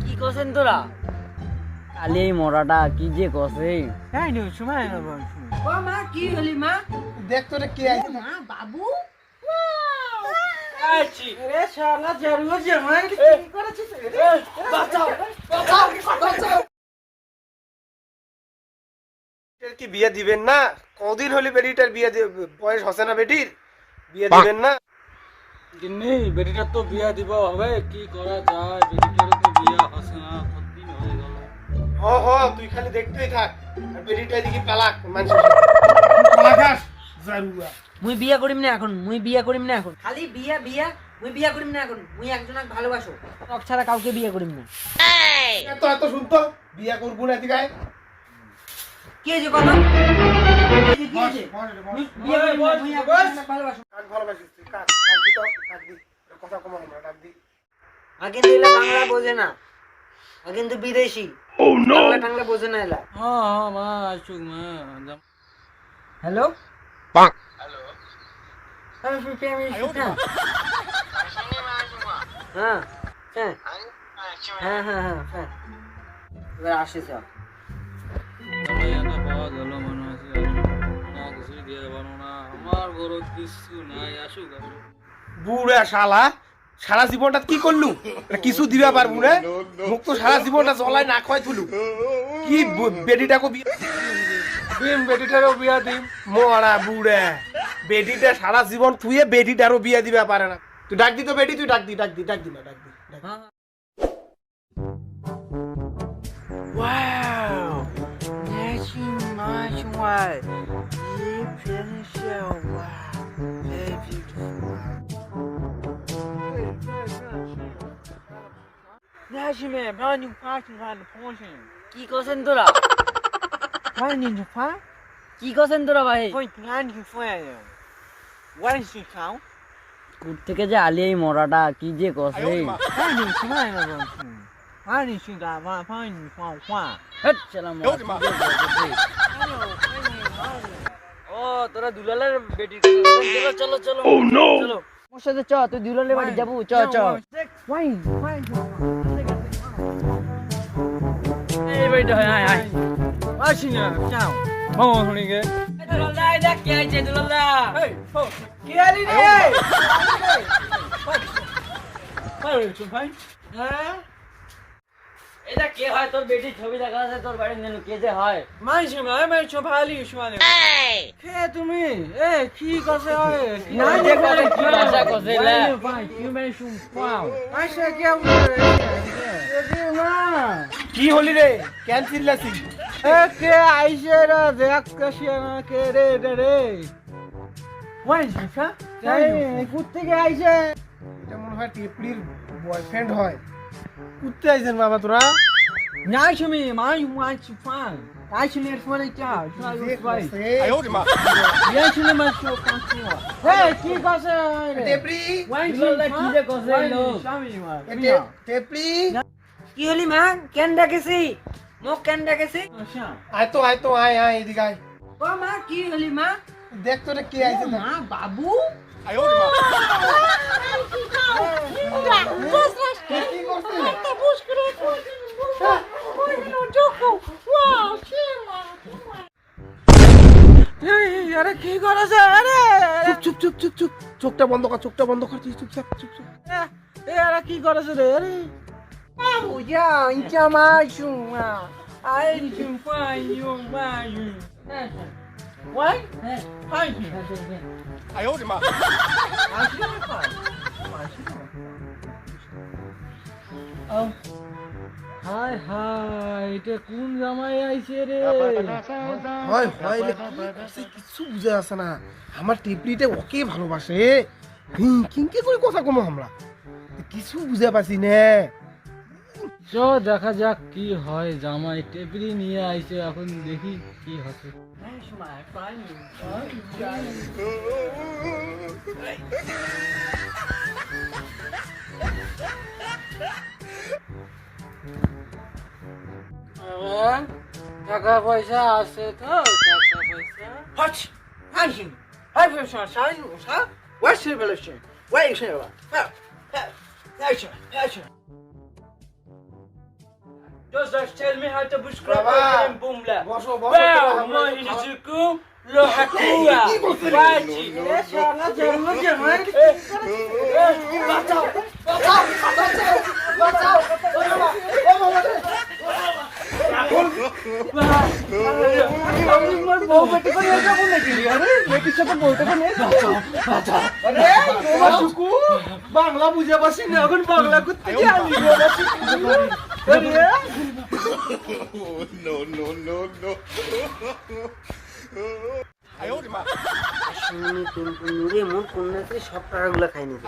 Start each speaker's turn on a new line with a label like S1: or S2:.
S1: কি কছেন তোরা কালি এই মরাটা কি যে কছে
S2: ও মা কি হলি মা?
S3: দেখ তোরে কে আইছে
S2: মা বাবু?
S3: রে শালা জারুয়া জামাই কি করেছিস? রে বাঁচাও বাঁচাও। বাঁচাও কি বিয়ে দিবেন না? কদিন হলি বেটিটার বিয়ে বয়স হসে না বেটির? বিয়ে দিবেন না?
S4: গিন্নি বেটিটার তো বিয়া দিব হবে কি করা যায়? বেটিটার তো বিয়া হচ্ছে না কতদিন হয়ে গেল।
S3: হ হ তুই খালি দেখতেই থাক। আর বেটিটা এদিকে পালাক মানুষ পালাকাস জারুয়া।
S2: মুই বিয়া করিম না এখন মুই বিয়া করিম না এখন। খালি বিয়া বিয়া মুই বিয়া করিম না এখন। মুই একজনক ভালোবাসো। তক ছাড়া কাউকে বিয়া করিম না।
S3: এত এত শুনতো বিয়ে করব না এদিকে।
S2: কি হয়েছে কথা একজনক ভালোবাসো।
S3: কাক ভালোবাসিস তুই কাক কাক দি তো কাক দি কথা কম আমরা ডাক দি।
S2: আগে দিলে বাংলা বোঝে না। ও কিন্তু বিদেশি। বাংলা টাংলা বোঝে না এলা
S4: হ্যাঁ হ্যাঁ মা আসুক মা।
S2: হ্যালো? আমি ফিফটি আমি হ্যাঁ। হ্যাঁ হ্যাঁ হ্যাঁ। হ্যাঁ হ্যাঁ হ্যাঁ এবার
S4: মনে না না। বুড়া
S3: শালা। সারা জীবনটা কি করলু? কিছু দিবা পারব না মুখ তো সারা জীবনটা জলাই না খাওয়াই তুলু। কি বেডিটাকে বিয়া বিয়ে দিম? বেডিটারও বিয়া দিম মরা বুড়া। বেডিটা সারা জীবন থুয়ে বেডিটারও বিয়া দিবা পারে না। তুই ডাক দি তো বেডি তুই ডাক দি ডাক দি ডাক দি না ডাক দি
S5: Nasty man, brand new parking on the portion.
S1: কি কছেন তোরা
S5: Brand new park?
S1: কি কছেন তোরা ভাই
S5: Point brand new fire. What is your count?
S1: কুট থেকে যে আলি এই মরাটা কি যে কছে
S5: Brand new fire about you. Brand new sugar, one point one one.
S1: হেৎ, শালা মরা, কি যে কছে? ও তোরা দুলালের বেটি চলো চলো চলো চলো সাথে চ তুই দুলালের বাড়ি যাব চ চ
S5: Why? Why?
S1: এই বাড়িটা হয় আয় আয়।
S5: What's your count? মামা শুনি গে
S1: দুলালদা এই দেখ কে আইছে দুলালদা
S5: কি আলি রে? পারে চুপ ভাই। হ্যাঁ?
S1: এটা কে হয়? তোর বেটি ছবি দেখা আছে তোর বাড়ি নেনু কে যে হয়?
S5: মাই মাই চুপ হালি শুনে কে তুমি? এ কি কসে হয়?
S1: না দেখো কি ভাষা কসে লে?
S5: ভাই কি মাই শুন পাও মাইছে কি আমরে এ না
S3: কি হলি রে? কেন চিল্লাছি
S5: এ কে আইছে রে? দেখ কসে না কে রে রে রে? ওয়াই জিকা এই কুত্তে কে আইছে?
S3: এটা মনে হয় টেপলির বয়ফ্রেন্ড হয়। কুত্তে আইছেন বাবা তোরা?
S5: নাই শুমি মাই নে ফোনে চা
S3: যে
S5: ভাই
S3: কসে।
S5: ইয়ে শুনে মাই চো কাছে হে কি কসে? রে
S3: টেপলি?
S5: ওয়াই
S1: কি যে কছে এই লোক?
S2: কি হলি মা? কেন ডাকেছি? মোক কেন ডাকেছি?
S3: আয় তো আয় তো আয় আয় এদিকে আয়।
S2: ও মা কি হলি মা?
S3: দেখ তোরে কে আইছে।
S2: মা বাবু?
S3: কি করছিস?
S5: আরে কি করেছে? আরে
S3: চুপ চুপ চুপ চুপ চুপ। চোখটা বন্ধ কর চোখটা বন্ধ কর তুই চুপ চুপ চুপ চুপ
S5: এ আরে কি করেছে রে? আরে। বাবু যা ইচ্ছা মা শুমা আই শুম ফাই ইউ মাই ইউ ওয়াই
S1: হ্যাঁ
S5: ফাই হাই হাই এটা কোন জামাই আইছে রে
S3: হয় হয় রে, কি করছে কিছু বুঝে আসে না আমার টিপলিতে ওকে ভালোবাসে কিনকে করে কথা কমো আমরা কিছু বুঝে পাচ্ছি না
S4: চ দেখা যাক কি হয় জামাই টেপরি নিয়ে আইছে এখন দেখি কি
S5: হ্যাঁ? টাকা পয়সা আছে তো টাকা পয়সা.
S1: Just just tell me how to describe
S3: Baba.
S1: the Bumla.
S3: বসো বসো
S1: Wow,
S3: তোরা আমরা
S1: my
S3: একটু খাওয়া-
S1: Hizuku, lo Hakua, Bachi.
S5: এ শালা জন্ম জামাই বউ বেটি করে যাব নাকি আরে বেটির সাথে বলতে পারে আরে বাবা শুকু বাংলা বুঝে পারছি না এখন বাংলা করতে জানি বাবা শুকু আরে
S2: শুনি টুনটুন রে মোর কন্যাকে সব টাকাগুলো খাই নিবে